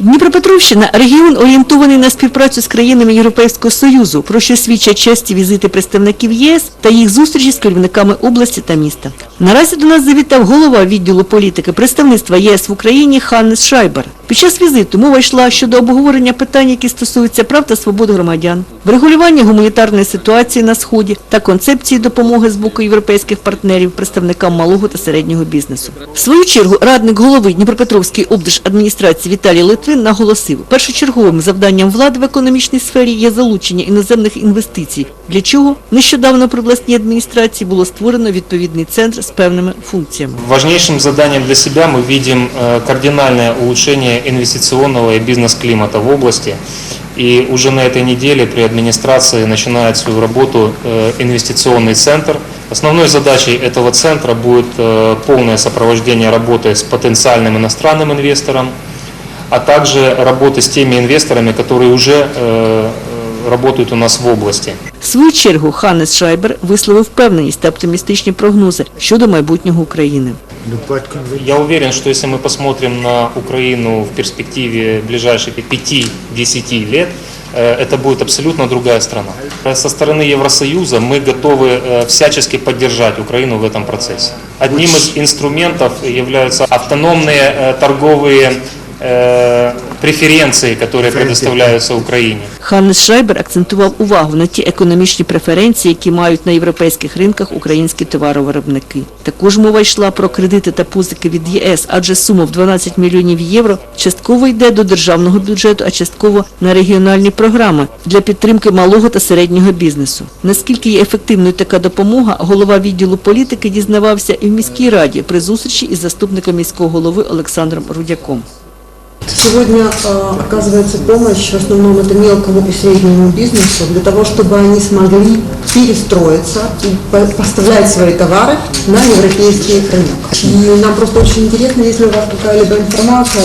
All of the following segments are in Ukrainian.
Дніпропетровщина регіон орієнтований на співпрацю з країнами Європейського Союзу, про що свідчать часті візити представників ЄС та їх зустрічі з керівниками області та міста. Наразі до нас завітав голова відділу політики представництва ЄС в Україні Ханнес Шайбер. Під час візиту мова йшла щодо обговорення питань, які стосуються прав та свобод громадян, врегулювання гуманітарної ситуації на сході та концепції допомоги з боку європейських партнерів представникам малого та середнього бізнесу. В свою чергу радник голови Дніпропетровської облдержадміністрації Віталій Литвин наголосив, першочерговим завданням влади в економічній сфері є залучення іноземних інвестицій, для чого нещодавно при обласній адміністрації було створено відповідний центр з певними функціями. Важнейшим заданием для себя мы видим э, кардинальное улучшение инвестиционного и бизнес-климата в области. И уже на этой неделе при администрации начинает свою работу э, инвестиционный центр. Основной задачей этого центра будет э, полное сопровождение работы с потенциальным иностранным инвестором, а также работы с теми инвесторами, которые уже э, э, работают у нас в области. В свою чергу Ханнес Шайбер висловив впевненість та оптимістичні прогнози щодо майбутнього України. Я уверен, что если мы посмотрим на Украину в перспективе ближайших 5-10 лет, э, это будет абсолютно другая страна. Со стороны Евросоюза мы готовы э, всячески поддержать Украину в этом процессе. Одним из инструментов являются автономные э, торговые э, преференции, которые предоставляются Украине. Ханнес Шайбер акцентував увагу на ті економічні преференції, які мають на європейських ринках українські товаровиробники. Також мова йшла про кредити та позики від ЄС, адже сума в 12 мільйонів євро частково йде до державного бюджету, а частково на регіональні програми для підтримки малого та середнього бізнесу. Наскільки є ефективною така допомога, голова відділу політики дізнавався і в міській раді при зустрічі із заступником міського голови Олександром Рудяком. Сегодня э, оказывается помощь в основном это мелкому и среднему бизнесу для того, чтобы они смогли перестроиться и по- поставлять свои товары на европейский рынок. И нам просто очень интересно, если у вас какая-либо информация.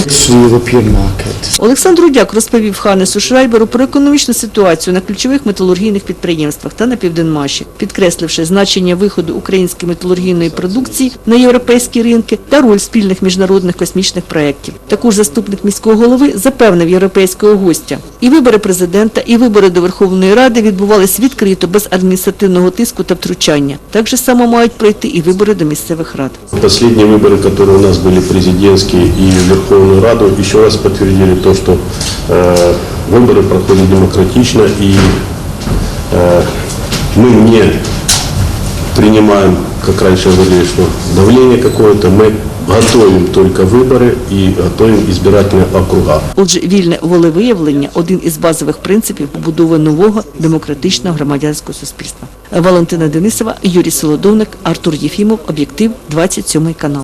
Олександр Рудяк розповів Ханесу Шрайберу про економічну ситуацію на ключових металургійних підприємствах та на Південмаші, підкресливши значення виходу української металургійної продукції на європейські ринки та роль спільних міжнародних космічних проєктів. Також заступник міського голови запевнив європейського гостя. І вибори президента, і вибори до Верховної Ради відбувались відкрито, без адміністративного тиску та втручання. Так же само мають пройти і вибори до місцевих рад. Последние выборы, которые у нас были президентские и в Верховную Раду, еще раз подтвердили то, что э, выборы проходят демократично и э, мы не принимаем, как раньше говорили, что давление какое-то, мы готовим только выборы и готовим избирательные округа. Отже, вільне волевиявлення – один із базових принципів побудови нового демократичного громадянського суспільства. Валентина Денисова, Юрій Солодовник, Артур Єфімов, Об'єктив, 27 канал.